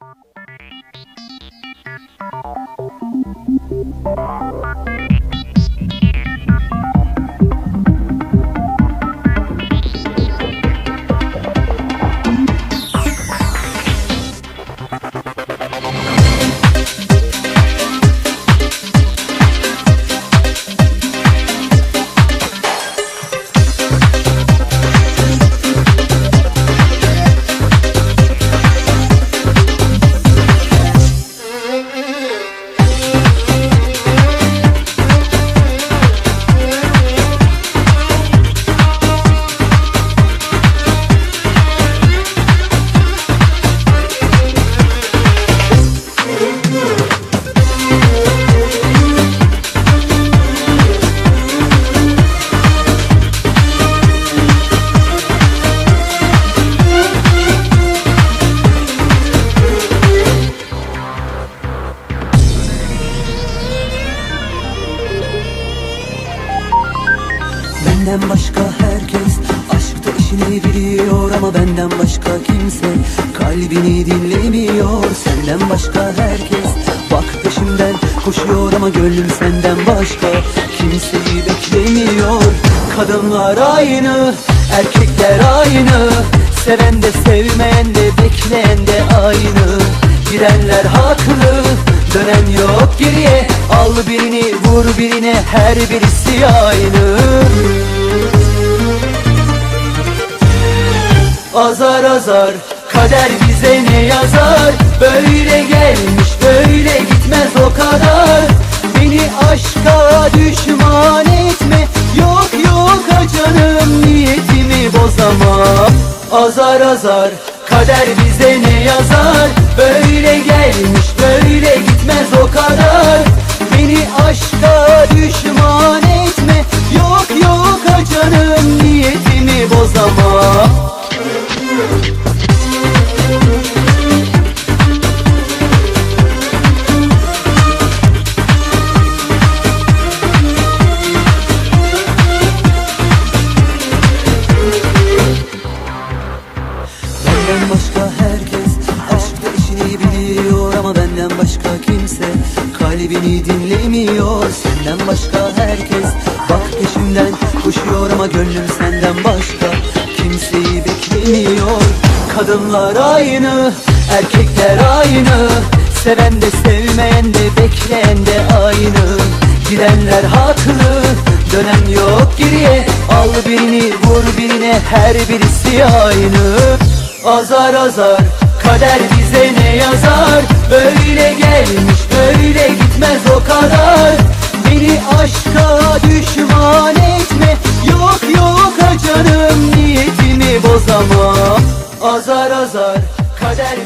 Thank you. Benden başka herkes. Aşkta işini biliyor ama benden başka kimse. Kalbini dinlemiyor Senden başka herkes. Bak peşimden koşuyor ama gönlüm senden başka. Kimseyi beklemiyor. Kadınlar aynı, erkekler aynı. Seven de sevmeyen de bekleyen de aynı. Gidenler haklı Dönen yok geriye. Al birini vur birine Her birisi aynı Azar azar kader bize ne yazar? Böyle gelmiş böyle gitmez o kadar. Beni aşka düşman etme Yok yok canım niyetimi bozamam. Azar azar kader bize ne yazar? Böyle gelmiş böyle gitmez Benden başka herkes aşkta işini biliyor ama benden başka kimse kalbini dinlemiyor. Senden başka herkes bak peşimden koşuyor ama gönlüm senden başka kimseyi beklemiyor. Kadınlar aynı, erkekler aynı Seven de sevmeyen de bekleyen de aynı. Gidenler haklı Dönen yok geriye. Al birini vur birine Her birisi aynı Azar azar Kader bize ne yazar? Böyle gelmiş böyle gitmez o kadar. Beni aşka düşman etme. Yok yok canım niyetimi bozamam. Azar azar Kader